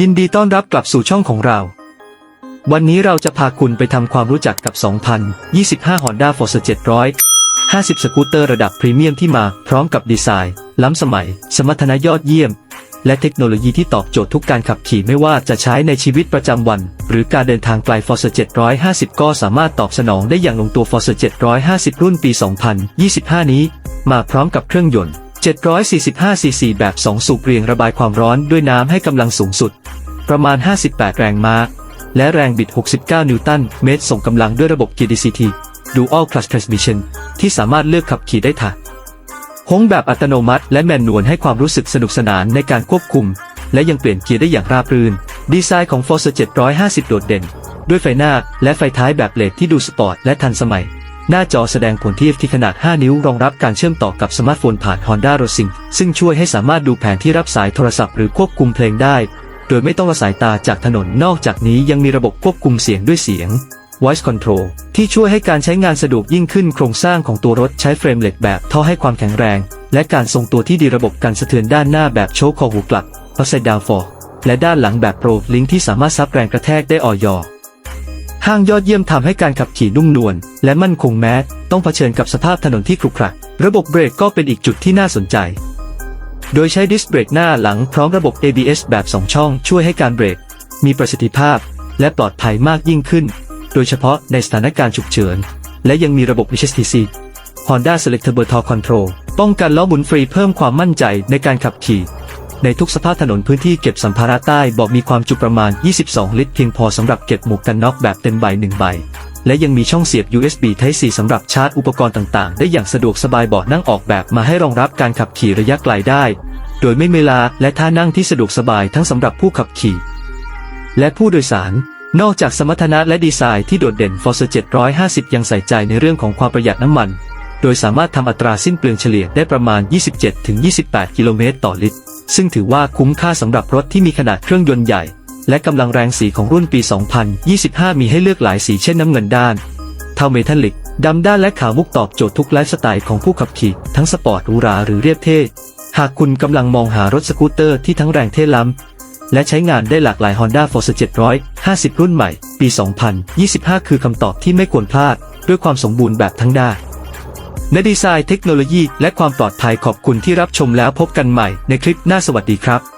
ยินดีต้อนรับกลับสู่ช่องของเรา วันนี้เราจะพาคุณไปทำความรู้จักกับ 2025 Honda Forza 700 50 สกูตเตอร์ระดับพรีเมียมที่มาพร้อมกับดีไซน์ ล้ำสมัย สมรรถนะยอดเยี่ยม และเทคโนโลยีที่ตอบโจทย์ทุกการขับขี่ไม่ว่าจะใช้ในชีวิตประจำวัน หรือการเดินทางไกล Forza 750 ก็สามารถตอบสนองได้อย่างลงตัว Forza 750 รุ่นปี 2025 นี้ มาพร้อมกับเครื่องยนต์ 745ซีซีแบบ 2 สูบเรียงระบายความร้อนด้วยน้ำให้กำลังสูงสุด ประมาณ 58 แรงม้า และแรงบิด 69 นิวตันเมตร ส่งกำลังด้วยระบบเกียร์ DCT Dual Clutch Transmission ที่สามารถเลือกขับขี่ได้ถะโฮงแบบอัตโนมัติและแมนนวลให้ความรู้สึกสนุกสนานในการควบคุม และยังเปลี่ยนเกียร์ได้อย่างราบรื่น ดีไซน์ของ Forza 750 โดดเด่น ด้วยไฟหน้าและไฟท้ายแบบเลดที่ดูสปอร์ตและทันสมัย หน้าจอแสดงผลที่ที่ขนาด 5 นิ้วรองรับการเชื่อมต่อกับสมาร์ทโฟนผ่าน Honda Racing ซึ่งช่วยให้สามารถดูแผนที่รับสายโทรศัพท์หรือควบคุมเพลงได้ โดยไม่ต้องละสายตาจากถนนนอกจากนี้ยังมีระบบควบคุมเสียงด้วยเสียง Voice Control ที่ช่วยให้การใช้งานสะดวกยิ่งขึ้นโครงสร้างของตัวรถใช้เฟรมเหล็กแบบท่อให้ความแข็งแรง และการทรงตัวที่ดีระบบการสะเทือนด้านหน้าแบบโชคคอหูกลับ Upside Down f o r และด้านหลังแบบโปรลิงที่สามารถซับแรงกระแทกได้อ่อยอ ห้างยอดเยี่ยมทำให้การขับขี่นุ่มนวลและมั่นคงแม้ต้องเผชิญกับสภาพถนนที่ขรุขระระบบเบรกก็เป็นอีกจุดที่น่าสนใจ โดยใช้ดิสเบรกหน้าหลังพร้อมระบบ ABS แบบ 2 ช่องช่วยให้การเบรก มีประสิทธิภาพ และปลอดภัยมากยิ่งขึ้น โดยเฉพาะในสถานการณ์ฉุกเฉิน และยังมีระบบ HSTC Honda Selectable Torque Control ป้องกันล้อหมุนฟรีเพิ่มความมั่นใจในการขับขี่ ในทุกสภาพถนนพื้นที่เก็บสัมภาระใต้บอกมีความจุประมาณ 22 ลิตรเพียงพอสำหรับเก็บหมวกกันน็อกแบบเต็มใบ1ใบ และยังมีช่องเสียบ USB Type C สำหรับชาร์จอุปกรณ์ต่างๆ ได้อย่างสะดวกสบายเบาะนั่งออกแบบมาให้รองรับการขับขี่ระยะไกลได้ โดยไม่เวลาและท่านั่งที่สะดวกสบายทั้งสำหรับผู้ขับขี่ และผู้โดยสารนอกจากสมรรถนะและดีไซน์ที่โดดเด่น Forza 750 ยังใส่ใจในเรื่องของความประหยัดน้ำมัน โดยสามารถทำอัตราสิ้นเปลืองเฉลี่ยได้ประมาณ 27-28 กิโลเมตรต่อลิตร ซึ่งถือว่าคุ้มค่าสำหรับรถที่มีขนาดเครื่องยนต์ใหญ่ และกำลังแรงสีของรุ่นปี 2025 มีให้เลือกหลายสีเช่นน้ำเงินด้าน เทาเมทัลลิก ดำด้านและขาวมุกตอบโจทย์ทุกไลฟ์สไตล์ของผู้ขับขี่ ทั้งสปอร์ตหรูหราหรือเรียบเท่ หากคุณกำลังมองหารถสกูตเตอร์ที่ทั้งแรงเท่ล้ำและใช้งานได้หลากหลาย Honda Forza 750 รุ่นใหม่ ปี 2025 คือคำตอบที่ไม่ควรพลาด ด้วยความสมบูรณ์แบบทั้งด้าน ในดีไซน์เทคโนโลยีและความปลอดภัยขอบคุณที่รับชมแล้วพบกันใหม่ในคลิปหน้าสวัสดีครับ